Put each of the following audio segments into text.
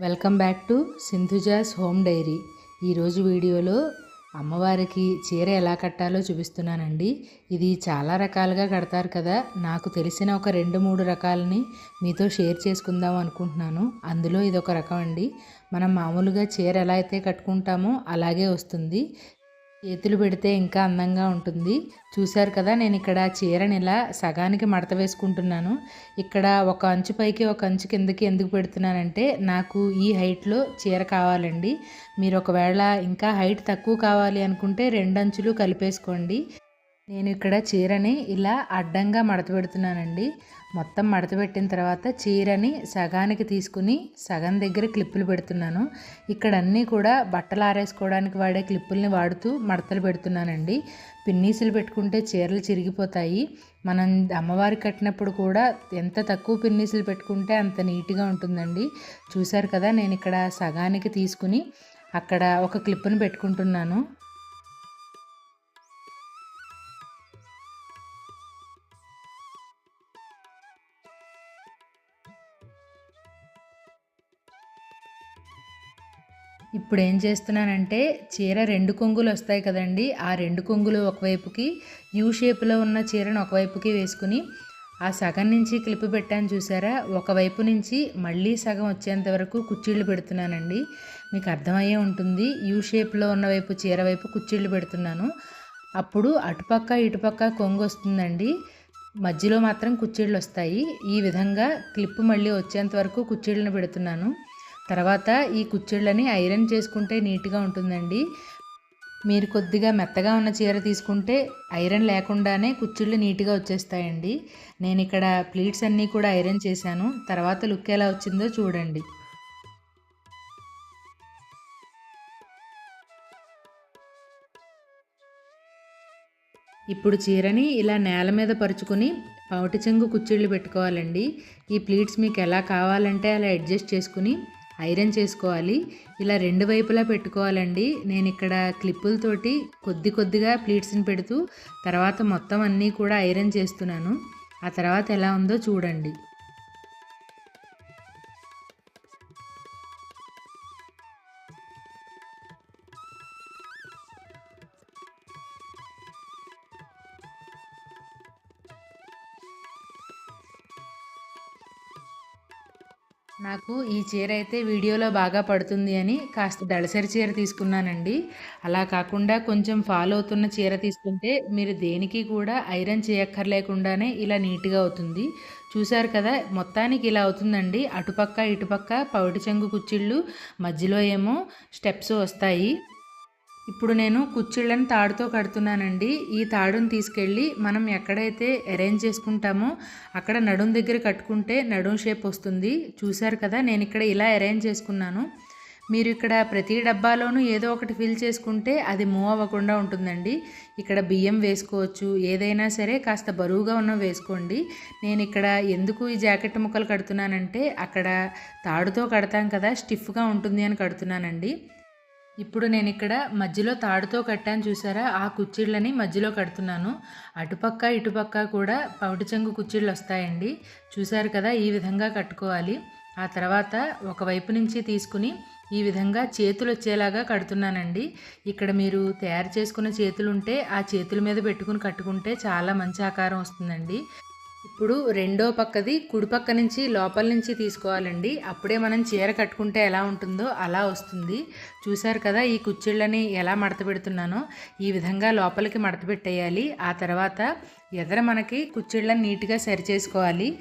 Welcome back to Sindhuja's home diary. ఈరోజు వీడియోలో అమ్మవారికి చీర ఎలా కట్టాలో చూపిస్తున్నానండి. ఇది చాలా రకాలుగా కడతారు కదా. నాకు తెలిసిన ఒక రెండు మూడు రకాలని మీతో షేర్ చేసుకుందాం అనుకుంటున్నాను. అందులో ఇది ఒక రకం అండి. మనం మామూలుగా చీర ఎలా అయితే కట్టుకుంటామో అలాగే వస్తుంది. చేతులు పెడితే ఇంకా అందంగా ఉంటుంది. చూశారు కదా నేను ఇక్కడ చీరని ఇలా సగానికి మడత వేసుకుంటున్నాను. ఇక్కడ ఒక అంచు పైకి ఒక అంచు కిందకి ఎందుకు పెడుతున్నానంటే నాకు ఈ హైట్లో చీర కావాలండి. మీరు ఒకవేళ ఇంకా హైట్ తక్కువ కావాలి అనుకుంటే రెండు అంచులు కలిపేసుకోండి. నేను ఇక్కడ చీరని ఇలా అడ్డంగా మడత పెడుతున్నానండి. మొత్తం మడత పెట్టిన తర్వాత చీరని సగానికి తీసుకుని సగం దగ్గర క్లిప్పులు పెడుతున్నాను. ఇక్కడ అన్నీ కూడా బట్టలు ఆరేసుకోవడానికి వాడే క్లిప్పుల్ని వాడుతూ మడతలు పెడుతున్నానండి. పిన్నీసులు పెట్టుకుంటే చీరలు చిరిగిపోతాయి. మనం అమ్మవారికి కట్టినప్పుడు కూడా ఎంత తక్కువ పిన్నీసులు పెట్టుకుంటే అంత నీట్గా ఉంటుందండి. చూశారు కదా నేను ఇక్కడ సగానికి తీసుకుని అక్కడ ఒక క్లిప్పును పెట్టుకుంటున్నాను. ఇప్పుడు ఏం చేస్తున్నానంటే చీర రెండు కొంగులు వస్తాయి కదండి ఆ రెండు కొంగులు ఒకవైపుకి యూ షేప్లో ఉన్న చీరను ఒకవైపుకి వేసుకుని ఆ సగం నుంచి క్లిప్ పెట్టాను చూసారా? ఒకవైపు నుంచి మళ్ళీ సగం వచ్చేంత వరకు కుర్చీళ్ళు పెడుతున్నానండి. మీకు అర్థమయ్యే ఉంటుంది యూ షేప్లో ఉన్న వైపు చీర వైపు కుర్చీళ్ళు పెడుతున్నాను. అప్పుడు అటుపక్క ఇటుపక్క కొంగు వస్తుందండి మధ్యలో మాత్రం కుర్చీళ్ళు వస్తాయి. ఈ విధంగా క్లిప్ మళ్ళీ వచ్చేంత వరకు కుర్చీళ్ళని పెడుతున్నాను. తర్వాత ఈ కుచ్చిళ్ళని ఐరన్ చేసుకుంటే నీట్గా ఉంటుందండి. మీరు కొద్దిగా మెత్తగా ఉన్న చీర తీసుకుంటే ఐరన్ లేకుండానే కుచ్చిళ్ళు నీట్గా వచ్చేస్తాయండి. నేను ఇక్కడ ప్లీట్స్ అన్నీ కూడా ఐరన్ చేశాను. తర్వాత లుక్ ఎలా వచ్చిందో చూడండి. ఇప్పుడు చీరని ఇలా నేల మీద పరుచుకొని పౌటి చెంగు కుచ్చిళ్ళు పెట్టుకోవాలండి. ఈ ప్లీట్స్ మీకు ఎలా కావాలంటే అలా అడ్జస్ట్ చేసుకుని ఐరన్ చేసుకోవాలి. ఇలా రెండు వైపులా పెట్టుకోవాలండి. నేను ఇక్కడ క్లిప్పులతోటి కొద్ది కొద్దిగా ప్లీట్స్ని పెడుతూ తర్వాత మొత్తం అన్నీ కూడా ఐరన్ చేస్తున్నాను. ఆ తర్వాత ఎలా ఉందో చూడండి. నాకు ఈ చీర అయితే వీడియోలో బాగా పడుతుంది అని కాస్త దళసరి చీర తీసుకున్నానండి. అలా కాకుండా కొంచెం ఫాలో అవుతున్న చీర తీసుకుంటే మీరు దేనికి కూడా ఐరన్ చేయక్కర్లేకుండానే ఇలా నీట్గా అవుతుంది. చూశారు కదా మొత్తానికి ఇలా అవుతుందండి. అటుపక్క ఇటుపక్క పౌటి చెంగు కుచ్చిళ్ళు మధ్యలో ఏమో స్టెప్స్ వస్తాయి. ఇప్పుడు నేను కుచ్చిళ్ళని తాడుతో కడుతున్నానండి. ఈ తాడుని తీసుకెళ్ళి మనం ఎక్కడైతే అరేంజ్ చేసుకుంటామో అక్కడ నడుం దగ్గర కట్టుకుంటే నడుం షేప్ వస్తుంది. చూశారు కదా నేను ఇక్కడ ఇలా అరేంజ్ చేసుకున్నాను. మీరు ఇక్కడ ప్రతి డబ్బాలోనూ ఏదో ఒకటి ఫిల్ చేసుకుంటే అది మూవ్ అవ్వకుండా ఉంటుందండి. ఇక్కడ బియ్యం వేసుకోవచ్చు ఏదైనా సరే కాస్త బరువుగా ఉన్న వేసుకోండి. నేను ఇక్కడ ఎందుకు ఈ జాకెట్ ముక్కలు కడుతున్నానంటే అక్కడ తాడుతో కడతాం కదా స్టిఫ్గా ఉంటుంది అని కడుతున్నానండి. ఇప్పుడు నేను ఇక్కడ మధ్యలో తాడుతో కట్టాను చూసారా? ఆ కుచ్చిళ్ళని మధ్యలో కడుతున్నాను. అటుపక్క ఇటుపక్క కూడా పౌటి చెంగు కుచ్చిళ్ళు వస్తాయండి. చూసారు కదా ఈ విధంగా కట్టుకోవాలి. ఆ తర్వాత ఒకవైపు నుంచి తీసుకుని ఈ విధంగా చేతులు వచ్చేలాగా కడుతున్నానండి. ఇక్కడ మీరు తయారు చేసుకున్న చేతులు ఉంటే ఆ చేతుల మీద పెట్టుకుని కట్టుకుంటే చాలా మంచి ఆకారం వస్తుందండి. ఇప్పుడు రెండో పక్కది కుడిపక్క నుంచి లోపల నుంచి తీసుకోవాలండి. అప్పుడే మనం చీర కట్టుకుంటే ఎలా ఉంటుందో అలా వస్తుంది. చూశారు కదా ఈ కుచ్చిళ్ళని ఎలా మడత పెడుతున్నానో? ఈ విధంగా లోపలికి మడత పెట్టేయాలి. ఆ తర్వాత ఎదర మనకి కుచ్చిళ్ళని నీట్గా సరి చేసుకోవాలి.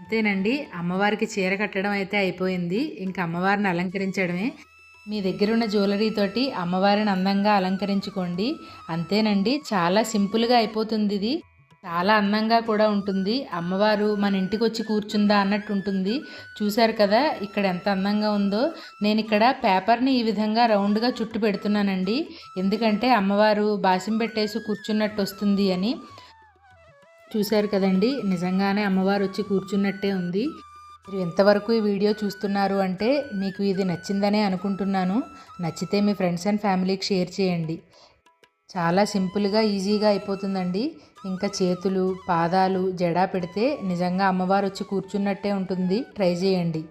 అంతేనండి. అమ్మవారికి చీర కట్టడం అయితే అయిపోయింది. ఇంకా అమ్మవారిని అలంకరించడమే. మీ దగ్గర ఉన్న జ్యువెలరీ తోటి అమ్మవారిని అందంగా అలంకరించుకోండి. అంతేనండి. చాలా సింపుల్గా అయిపోతుంది ఇది. చాలా అందంగా కూడా ఉంటుంది. అమ్మవారు మన ఇంటికి వచ్చి కూర్చుందా అన్నట్టు ఉంటుంది. చూశారు కదా ఇక్కడ ఎంత అందంగా ఉందో. నేను ఇక్కడ పేపర్ని ఈ విధంగా రౌండ్గా చుట్టు పెడుతున్నానండి. ఎందుకంటే అమ్మవారు బాసిం పెట్టేసి కూర్చున్నట్టు వస్తుంది అని. చూశారు కదండి నిజంగానే అమ్మవారు వచ్చి కూర్చున్నట్టే ఉంది. మీరు ఎంతవరకు ఈ వీడియో చూస్తున్నారు అంటే మీకు ఇది నచ్చిందనే అనుకుంటున్నాను. నచ్చితే మీ ఫ్రెండ్స్ అండ్ ఫ్యామిలీకి షేర్ చేయండి. చాలా సింపుల్గా ఈజీగా అయిపోతుందండి. ఇంకా చేతులు పాదాలు జడా పెడితే నిజంగా అమ్మవారు వచ్చి కూర్చున్నట్టే ఉంటుంది. ట్రై చేయండి.